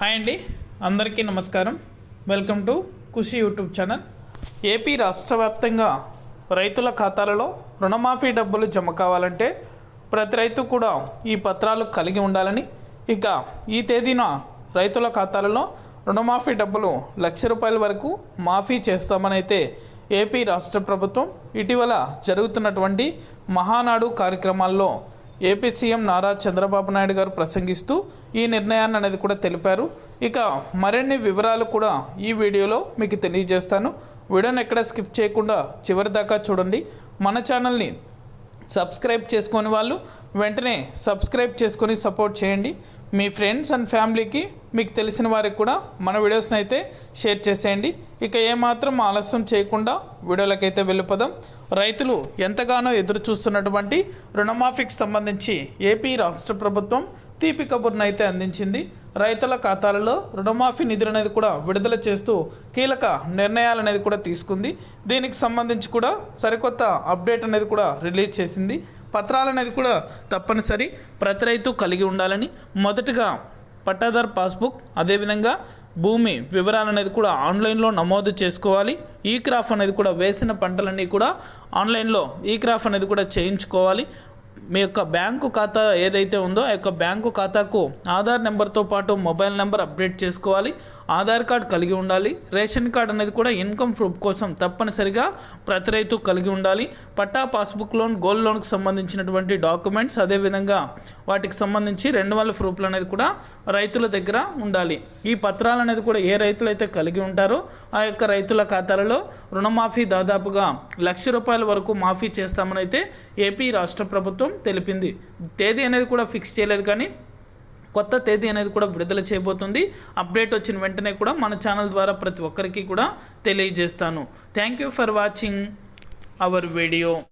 Hi అండి. అందరికీ నమస్కారం. Welcome to Khushi YouTube channel. AP రాష్ట్ర వ్యాప్తంగా రైతుల ఖాతాలలో రుణమాఫీ డబ్బులు జమ కావాలంటే ప్రతి రైతు కూడా ఈ పత్రాలు కలిగి ఉండాలని ఇక ఈ తేదీన రైతుల ఖాతాలలో రుణమాఫీ డబ్బులు లక్ష రూపాయల వరకు మాఫీ చేస్తామనైతే ఏపీ రాష్ట్ర ప్రభుత్వం ఇటీవల జరుగుతున్నటువంటి మహానాడు కార్యక్రమాల్లో ఏపీ సీఎం నారా చంద్రబాబు నాయుడు గారు ప్రసంగిస్తూ ఈ నిర్ణయాన్ని అనేది కూడా తెలిపారు. ఇక మరిన్ని వివరాలు కూడా ఈ వీడియోలో మీకు తెలియజేస్తాను. వీడియోని ఎక్కడ స్కిప్ చేయకుండా చివరి దాకా చూడండి. మన ఛానల్ని సబ్స్క్రైబ్ చేసుకొని వాళ్ళు వెంటనే సబ్స్క్రైబ్ చేసుకొని సపోర్ట్ చేయండి. మీ ఫ్రెండ్స్ అండ్ ఫ్యామిలీకి మీకు తెలిసిన వారికి కూడా మన వీడియోస్ని అయితే షేర్ చేసేయండి. ఇక ఏమాత్రం ఆలస్యం చేయకుండా వీడియోలకైతే వెళ్ళిపోదాం. రైతులు ఎంతగానో ఎదురు చూస్తున్నటువంటి రుణమాఫీకి సంబంధించి ఏపీ రాష్ట్ర ప్రభుత్వం తీపి కబుర్నైతే అందించింది. రైతుల ఖాతాలలో రుణమాఫీ నిధులు అనేది కూడా విడుదల చేస్తూ కీలక నిర్ణయాలు అనేది కూడా తీసుకుంది. దీనికి సంబంధించి కూడా సరికొత్త అప్డేట్ అనేది కూడా రిలీజ్ చేసింది. పత్రాలు అనేది కూడా తప్పనిసరి. ప్రతి రైతు కలిగి ఉండాలని మొదటగా పట్టాదార్ పాస్బుక్ అదేవిధంగా భూమి వివరాలు అనేది కూడా ఆన్లైన్లో నమోదు చేసుకోవాలి. ఈ క్రాఫ్ అనేది కూడా వేసిన పంటలన్నీ కూడా ఆన్లైన్లో ఈ క్రాఫ్ అనేది కూడా చేయించుకోవాలి. మీ యొక్క బ్యాంకు ఖాతా ఏదైతే ఉందో ఆ యొక్క బ్యాంకు ఖాతాకు ఆధార్ నెంబర్తో పాటు మొబైల్ నెంబర్ అప్డేట్ చేసుకోవాలి. ఆధార్ కార్డ్ కలిగి ఉండాలి. రేషన్ కార్డు అనేది కూడా ఇన్కమ్ ప్రూఫ్ కోసం తప్పనిసరిగా ప్రతి రైతు కలిగి ఉండాలి. పట్టా పాస్బుక్ లోన్ గోల్డ్ లోన్కి సంబంధించినటువంటి డాక్యుమెంట్స్ అదేవిధంగా వాటికి సంబంధించి రెండు వందల ప్రూఫ్లు అనేది కూడా రైతుల దగ్గర ఉండాలి. ఈ పత్రాలు అనేది కూడా ఏ రైతులు అయితే కలిగి ఉంటారో ఆ యొక్క రైతుల ఖాతాలలో రుణమాఫీ దాదాపుగా లక్ష రూపాయల వరకు మాఫీ చేస్తామని అయితే ఏపీ రాష్ట్ర ప్రభుత్వం తెలిపింది. తేదీ అనేది కూడా ఫిక్స్ చేయలేదు కానీ కొత్త తేదీ అనేది కూడా విడుదల చేయబోతుంది. అప్డేట్ వచ్చిన వెంటనే కూడా మన ఛానల్ ద్వారా ప్రతి ఒక్కరికి కూడా తెలియజేస్తాను. Thank you for watching our video